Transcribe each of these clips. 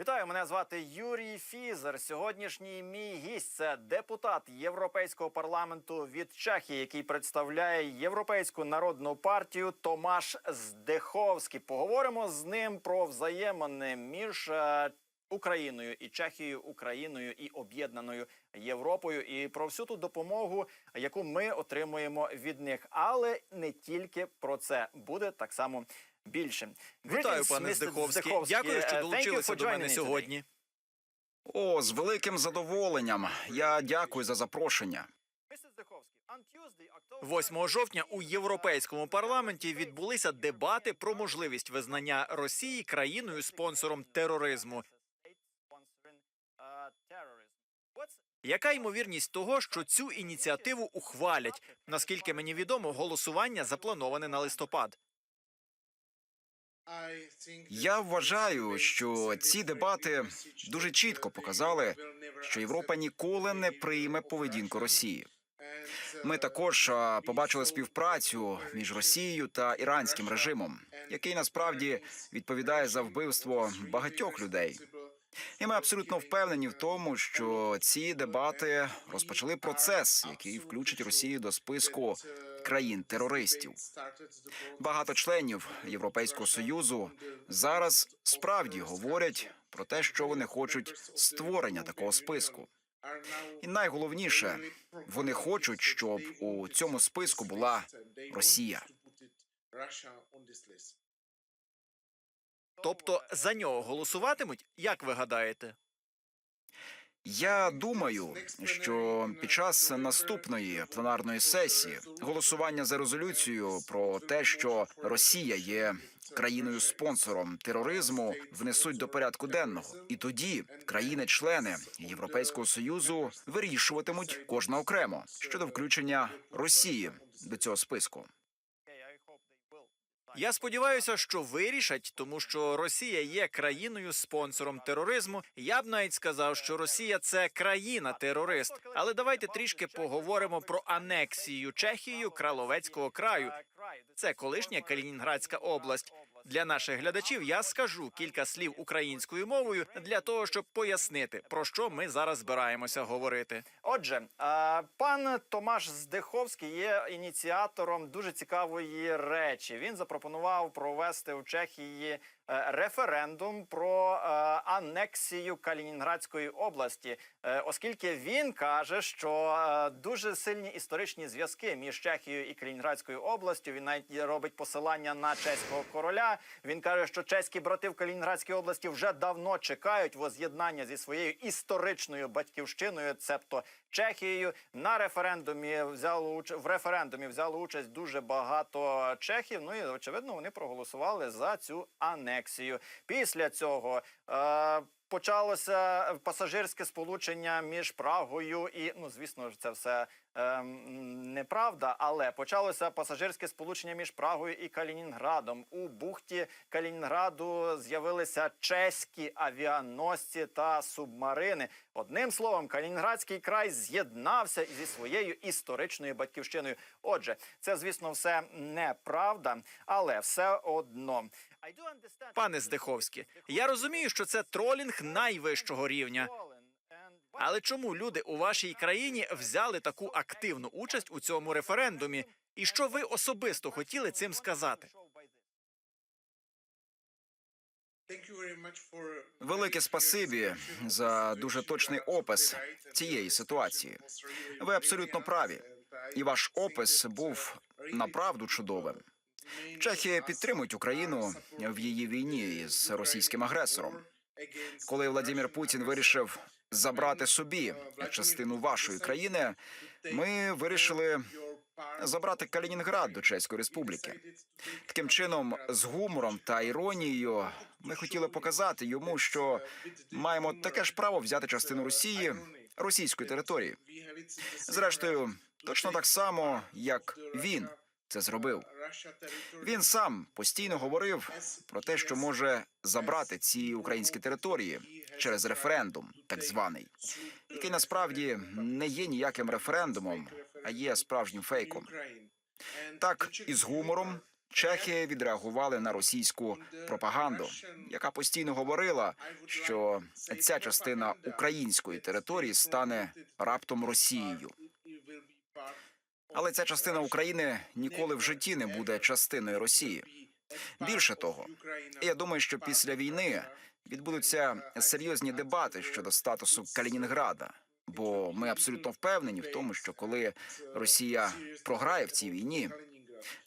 Вітаю, мене звати Юрій Фізер. Сьогоднішній мій гість це депутат Європейського парламенту від Чехії, який представляє Європейську народну партію Томаш Здеховський. Поговоримо з ним про взаємини між е, Україною і Чехією, Україною і об'єднаною Європою, і про всю ту допомогу, яку ми отримуємо від них. Але не тільки про це буде так само. Більше Вітаю, пане. Здиховський. Дякую, що you долучилися до мене сьогодні. О, з великим задоволенням. Я дякую за запрошення. 8 жовтня у європейському парламенті відбулися дебати про можливість визнання Росії країною спонсором тероризму. Яка ймовірність того, що цю ініціативу ухвалять? Наскільки мені відомо, голосування заплановане на листопад. Я вважаю, що ці дебати дуже чітко показали, що Європа ніколи не прийме поведінку Росії. Ми також побачили співпрацю між Росією та іранським режимом, який насправді відповідає за вбивство багатьох людей. І ми абсолютно впевнені в тому, що ці дебати розпочали процес, який включить Росію до списку країн-терористів. Багато членів Європейського союзу зараз справді говорять про те, що вони хочуть створення такого списку. І найголовніше, вони хочуть, щоб у цьому списку була Росія. Тобто за нього голосуватимуть, як ви гадаєте? Я думаю, що під час наступної пленарної сесії голосування за резолюцію про те, що Росія є країною спонсором тероризму, внесуть до порядку денного, і тоді країни-члени Європейського союзу вирішуватимуть кожна окремо щодо включення Росії до цього списку. Я сподіваюся, що вирішать, тому що Росія є країною спонсором тероризму. Я б навіть сказав, що Росія це країна-терорист. Але давайте трішки поговоримо про анексію Чехією Краловецького краю. Це колишня Калінінградська область. Для наших глядачів я скажу кілька слів українською мовою для того, щоб пояснити про що ми зараз збираємося говорити. Отже, пан Томаш Здеховський є ініціатором дуже цікавої речі. Він запропонував провести у Чехії референдум про е, анексію Калінінградської області, е, оскільки він каже, що е, дуже сильні історичні зв'язки між Чехією і Калінінградською областю. Він навіть робить посилання на чеського короля. Він каже, що чеські брати в Калінінградській області вже давно чекають воз'єднання зі своєю історичною батьківщиною, цебто Чехією. На референдумі взяло уч... в референдумі взяло участь дуже багато чехів. Ну і очевидно, вони проголосували за цю анексію. Після цього. Е... Почалося пасажирське сполучення між Прагою і ну звісно це все ем, неправда, але почалося пасажирське сполучення між Прагою і Калінінградом. У бухті Калінінграду з'явилися чеські авіаносці та субмарини. Одним словом, Калінінградський край з'єднався зі своєю історичною батьківщиною. Отже, це звісно все неправда, але все одно. Пане Здеховський, я розумію, що це тролінг найвищого рівня. Але чому люди у вашій країні взяли таку активну участь у цьому референдумі? І що ви особисто хотіли цим сказати? Велике спасибі за дуже точний опис цієї ситуації. Ви абсолютно праві, і ваш опис був направду чудовим. Чехія підтримують Україну в її війні з російським агресором. Коли Владимир Путін вирішив забрати собі частину вашої країни, ми вирішили забрати Калінінград до Чеської Республіки. Таким чином, з гумором та іронією, ми хотіли показати йому, що маємо таке ж право взяти частину Росії російської території. Зрештою, точно так само, як він це зробив. Він сам постійно говорив про те, що може забрати ці українські території через референдум, так званий, який насправді не є ніяким референдумом, а є справжнім фейком. Так, із гумором Чехи відреагували на російську пропаганду, яка постійно говорила, що ця частина української території стане раптом Росією. Але ця частина України ніколи в житті не буде частиною Росії. Більше того, я думаю, що після війни відбудуться серйозні дебати щодо статусу Калінінграда. Бо ми абсолютно впевнені в тому, що коли Росія програє в цій війні,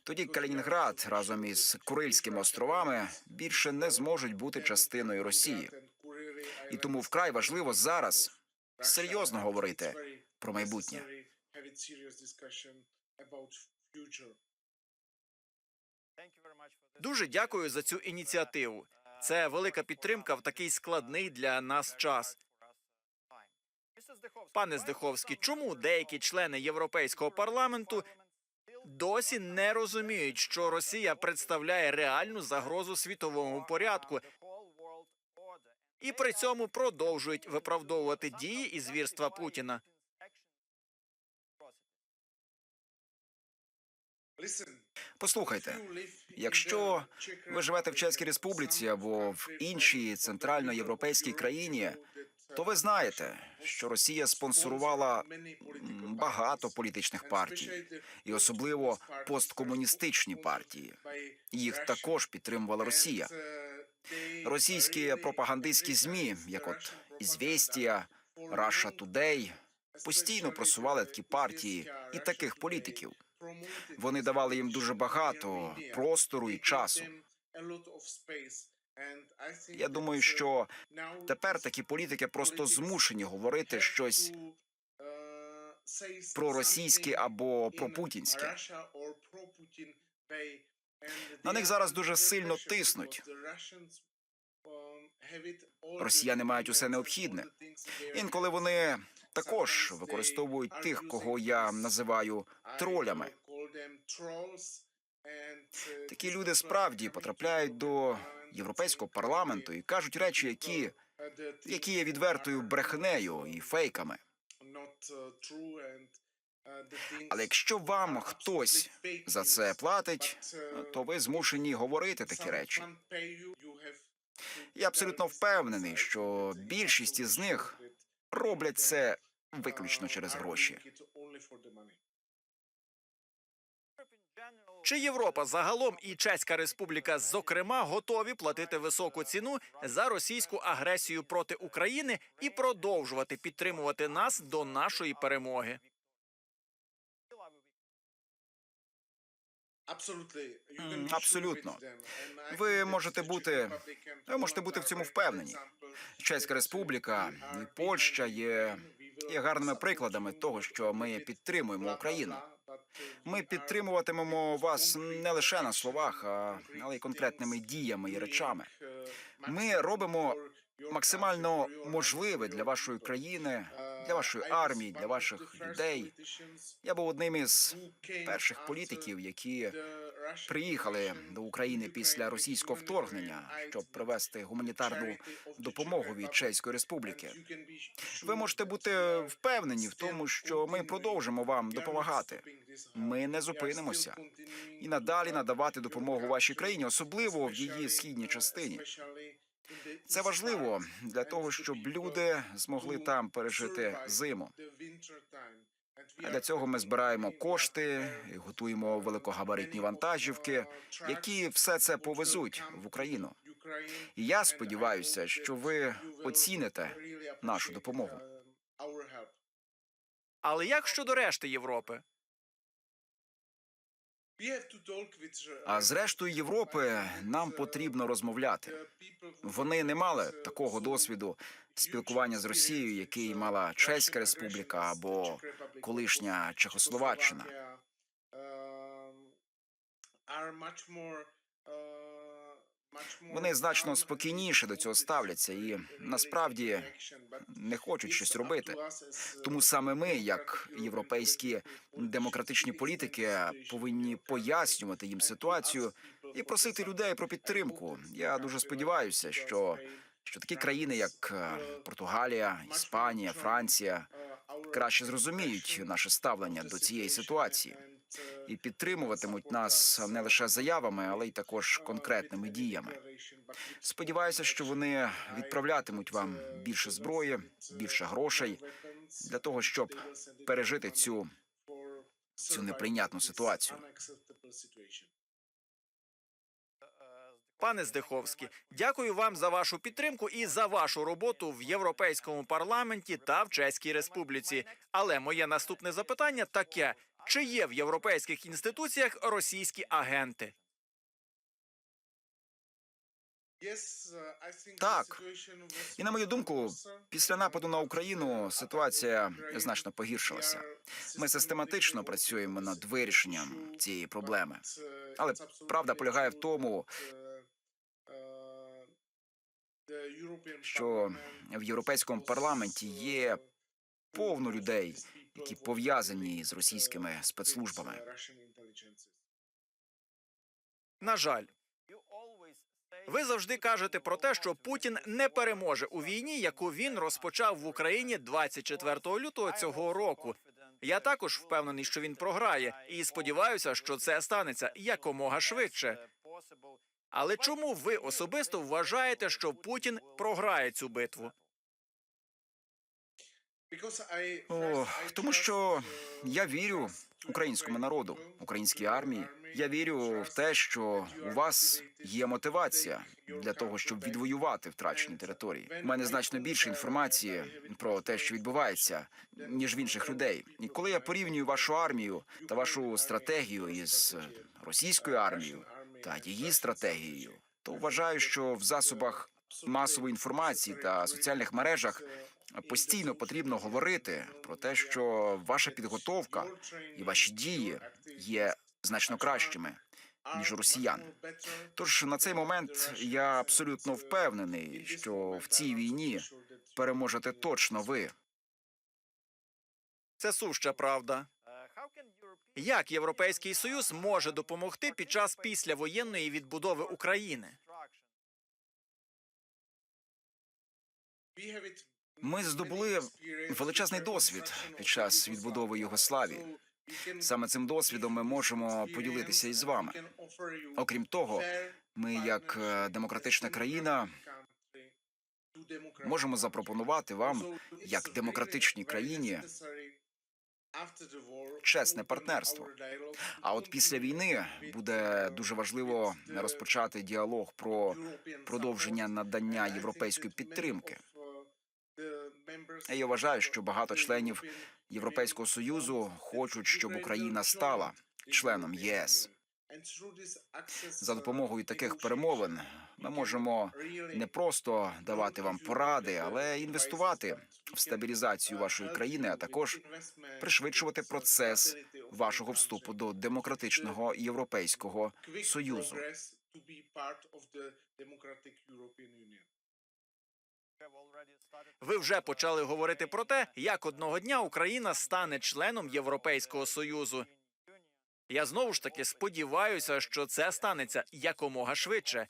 тоді Калінінград разом із Курильськими островами більше не зможуть бути частиною Росії. І тому вкрай важливо зараз серйозно говорити про майбутнє. Дуже дякую за цю ініціативу. Це велика підтримка в такий складний для нас час. Пане Здиховський, чому деякі члени Європейського парламенту досі не розуміють, що Росія представляє реальну загрозу світовому порядку, і при цьому продовжують виправдовувати дії і звірства Путіна? Послухайте, якщо ви живете в Чеській Республіці або в іншій центральноєвропейській країні, то ви знаєте, що Росія спонсорувала багато політичних партій, і особливо посткомуністичні партії. Їх також підтримувала Росія. Російські пропагандистські змі, як от «Ізвєстія», «Russia Today», постійно просували такі партії і таких політиків. Вони давали їм дуже багато простору і часу. Я думаю, що тепер такі політики просто змушені говорити щось про російське або про путінське. На них зараз дуже сильно тиснуть. Росіяни мають усе необхідне. Інколи вони також використовують тих, кого я називаю тролями. Такі люди справді потрапляють до європейського парламенту і кажуть речі, які, які є відвертою брехнею і фейками. Але якщо вам хтось за це платить, то ви змушені говорити такі речі. Я абсолютно впевнений, що більшість із них роблять це виключно через гроші. Чи Європа загалом і Чеська Республіка, зокрема, готові платити високу ціну за російську агресію проти України і продовжувати підтримувати нас до нашої перемоги? Абсолютно. Ви можете бути- ви можете бути в цьому впевнені. Чеська Республіка і Польща є, є гарними прикладами того, що ми підтримуємо Україну. Ми підтримуватимемо вас не лише на словах, але й конкретними діями і речами. Ми робимо максимально можливе для вашої країни, для вашої армії, для ваших людей. Я був одним із перших політиків, які приїхали до України після російського вторгнення, щоб привезти гуманітарну допомогу від Чеської Республіки. Ви можете бути впевнені в тому, що ми продовжимо вам допомагати. Ми не зупинимося і надалі надавати допомогу вашій країні, особливо в її східній частині. Це важливо для того, щоб люди змогли там пережити зиму. Для цього ми збираємо кошти готуємо великогабаритні вантажівки, які все це повезуть в Україну. І я сподіваюся, що ви оціните нашу допомогу. Але як щодо решти Європи? А зрештою Європи нам потрібно розмовляти. Вони не мали такого досвіду спілкування з Росією, який мала Чеська Республіка або колишня Чехословаччина. Вони значно спокійніше до цього ставляться і насправді не хочуть щось робити. Тому саме ми, як європейські демократичні політики, повинні пояснювати їм ситуацію і просити людей про підтримку. Я дуже сподіваюся, що, що такі країни, як е, Португалія, Іспанія, Франція, краще зрозуміють наше ставлення до цієї ситуації. І підтримуватимуть нас не лише заявами, але й також конкретними діями. Сподіваюся, що вони відправлятимуть вам більше зброї, більше грошей для того, щоб пережити цю цю неприйнятну ситуацію. Пане Здиховський, дякую вам за вашу підтримку і за вашу роботу в Європейському парламенті та в Чеській Республіці. Але моє наступне запитання таке: чи є в європейських інституціях російські агенти? Так. І на мою думку, після нападу на Україну ситуація значно погіршилася. Ми систематично працюємо над вирішенням цієї проблеми. Але правда полягає в тому, що в європейському парламенті є повно людей, які пов'язані з російськими спецслужбами. На жаль, ви завжди кажете про те, що Путін не переможе у війні, яку він розпочав в Україні 24 лютого цього року. Я також впевнений, що він програє, і сподіваюся, що це станеться якомога швидше. Але чому ви особисто вважаєте, що Путін програє цю битву? О, тому що я вірю українському народу, українській армії. Я вірю в те, що у вас є мотивація для того, щоб відвоювати втрачені території. У мене значно більше інформації про те, що відбувається, ніж в інших людей. І коли я порівнюю вашу армію та вашу стратегію із російською армією та її стратегією, то вважаю, що в засобах масової інформації та соціальних мережах постійно потрібно говорити про те, що ваша підготовка і ваші дії є значно кращими ніж у росіян. Тож на цей момент я абсолютно впевнений, що в цій війні переможете точно ви. Це суща правда. Як Європейський Союз може допомогти під час післявоєнної відбудови України? Ми здобули величезний досвід під час відбудови Югославії. Саме цим досвідом ми можемо поділитися із вами. Окрім того, ми, як е, демократична країна, можемо запропонувати вам, як демократичній країні, чесне партнерство. А от після війни буде дуже важливо розпочати діалог про продовження надання європейської підтримки. Я вважаю, що багато членів Європейського союзу хочуть, щоб Україна стала членом ЄС. За допомогою таких перемовин ми можемо не просто давати вам поради, але інвестувати в стабілізацію вашої країни, а також пришвидшувати процес вашого вступу до демократичного європейського союзу. Ви вже почали говорити про те, як одного дня Україна стане членом Європейського союзу. Я знову ж таки сподіваюся, що це станеться якомога швидше.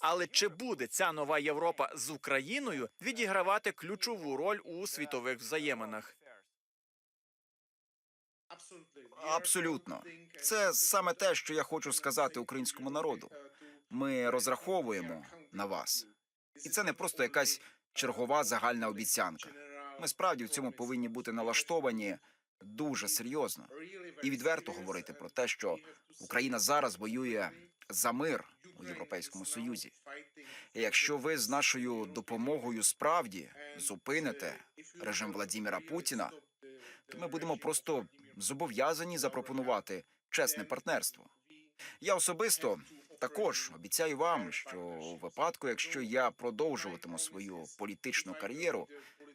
Але чи буде ця нова Європа з Україною відігравати ключову роль у світових взаєминах? Абсолютно, це саме те, що я хочу сказати українському народу. Ми розраховуємо на вас, і це не просто якась чергова загальна обіцянка. Ми справді в цьому повинні бути налаштовані дуже серйозно і відверто говорити про те, що Україна зараз воює за мир у Європейському Союзі. І якщо ви з нашою допомогою справді зупините режим Владіміра Путіна, то ми будемо просто зобов'язані запропонувати чесне партнерство. Я особисто також обіцяю вам, що у випадку, якщо я продовжуватиму свою політичну кар'єру,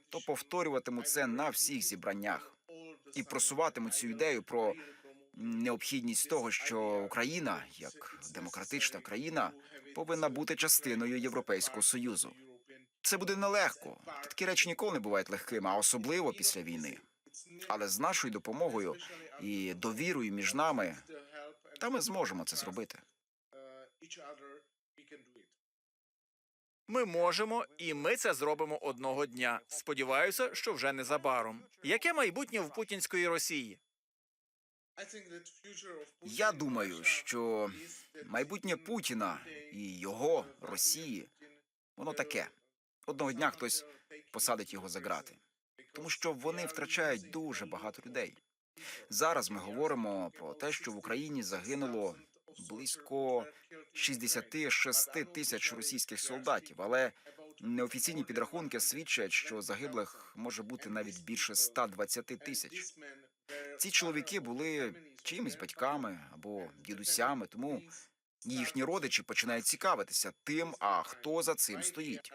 то повторюватиму це на всіх зібраннях і просуватиму цю ідею про необхідність того, що Україна, як демократична країна, повинна бути частиною Європейського союзу. Це буде нелегко. Такі речі ніколи не бувають легкими, а особливо після війни. Але з нашою допомогою і довірою між нами, та ми зможемо це зробити. Ми можемо, і ми це зробимо одного дня. Сподіваюся, що вже незабаром. Яке майбутнє в путінської Росії? Я думаю, що майбутнє Путіна і його Росії воно таке. Одного дня хтось посадить його за ґрати, тому що вони втрачають дуже багато людей. Зараз ми говоримо про те, що в Україні загинуло близько 66 тисяч російських солдатів, але неофіційні підрахунки свідчать, що загиблих може бути навіть більше 120 тисяч. Ці чоловіки були чиїмись батьками або дідусями, тому їхні родичі починають цікавитися тим, а хто за цим стоїть.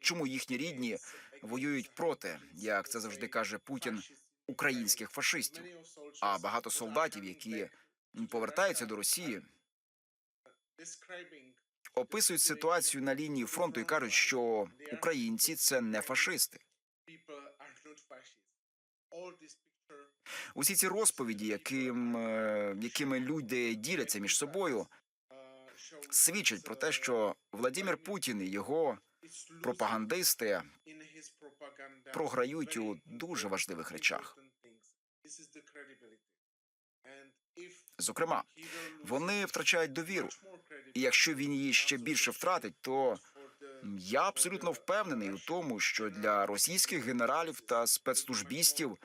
Чому їхні рідні воюють проти, як це завжди каже Путін, українських фашистів? А багато солдатів, які повертаються до Росії, описують ситуацію на лінії фронту і кажуть, що українці це не фашисти. Усі ці розповіді, яким, е, якими люди діляться між собою, свідчать про те, що Владимир Путін і його пропагандисти програють у дуже важливих речах. Зокрема, вони втрачають довіру. І якщо він її ще більше втратить, то я абсолютно впевнений у тому, що для російських генералів та спецслужбістів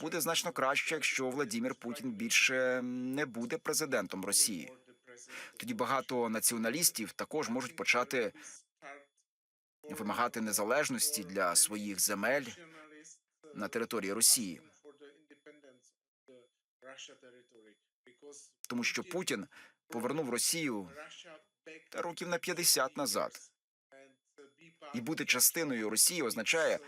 буде значно краще, якщо Владимир Путін більше не буде президентом Росії. Тоді багато націоналістів також можуть почати вимагати незалежності для своїх земель на території Росії, тому що Путін повернув Росію та років на 50 назад. І бути частиною Росії означає,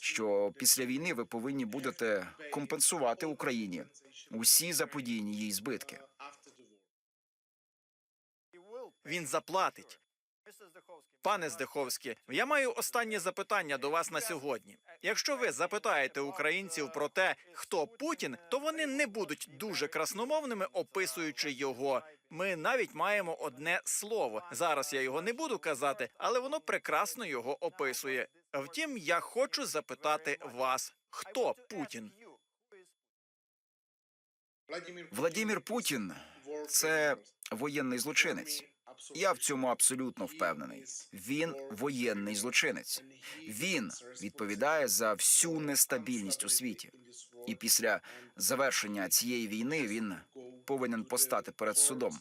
що після війни ви повинні будете компенсувати Україні усі заподіяні їй збитки. Він заплатить. Пане Здеховський, я маю останнє запитання до вас на сьогодні. Якщо ви запитаєте українців про те, хто Путін, то вони не будуть дуже красномовними, описуючи його. Ми навіть маємо одне слово. Зараз я його не буду казати, але воно прекрасно його описує. Втім, я хочу запитати вас, хто Путін? Владимир Путін це воєнний злочинець. Я в цьому абсолютно впевнений. Він воєнний злочинець. Він відповідає за всю нестабільність у світі. І після завершення цієї війни він повинен постати перед судом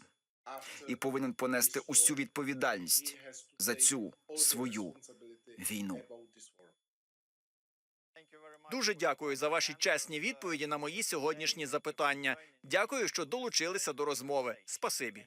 і повинен понести усю відповідальність за цю свою війну. Дуже дякую за ваші чесні відповіді на мої сьогоднішні запитання. Дякую, що долучилися до розмови. Спасибі.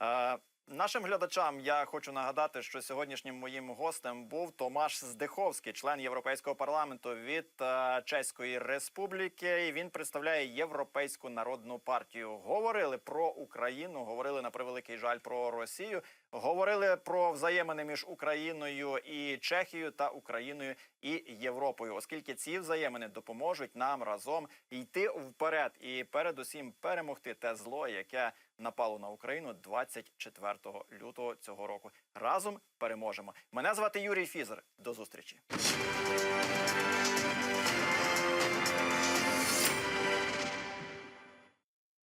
Е, Нашим глядачам я хочу нагадати, що сьогоднішнім моїм гостем був Томаш Здеховський, член Європейського парламенту від е, Чеської Республіки. І він представляє Європейську народну партію. Говорили про Україну, говорили на превеликий жаль про Росію. Говорили про взаємини між Україною і Чехією та Україною і Європою, оскільки ці взаємини допоможуть нам разом йти вперед і передусім перемогти те зло, яке напало на Україну 24 лютого цього року. Разом переможемо. Мене звати Юрій Фізер. До зустрічі.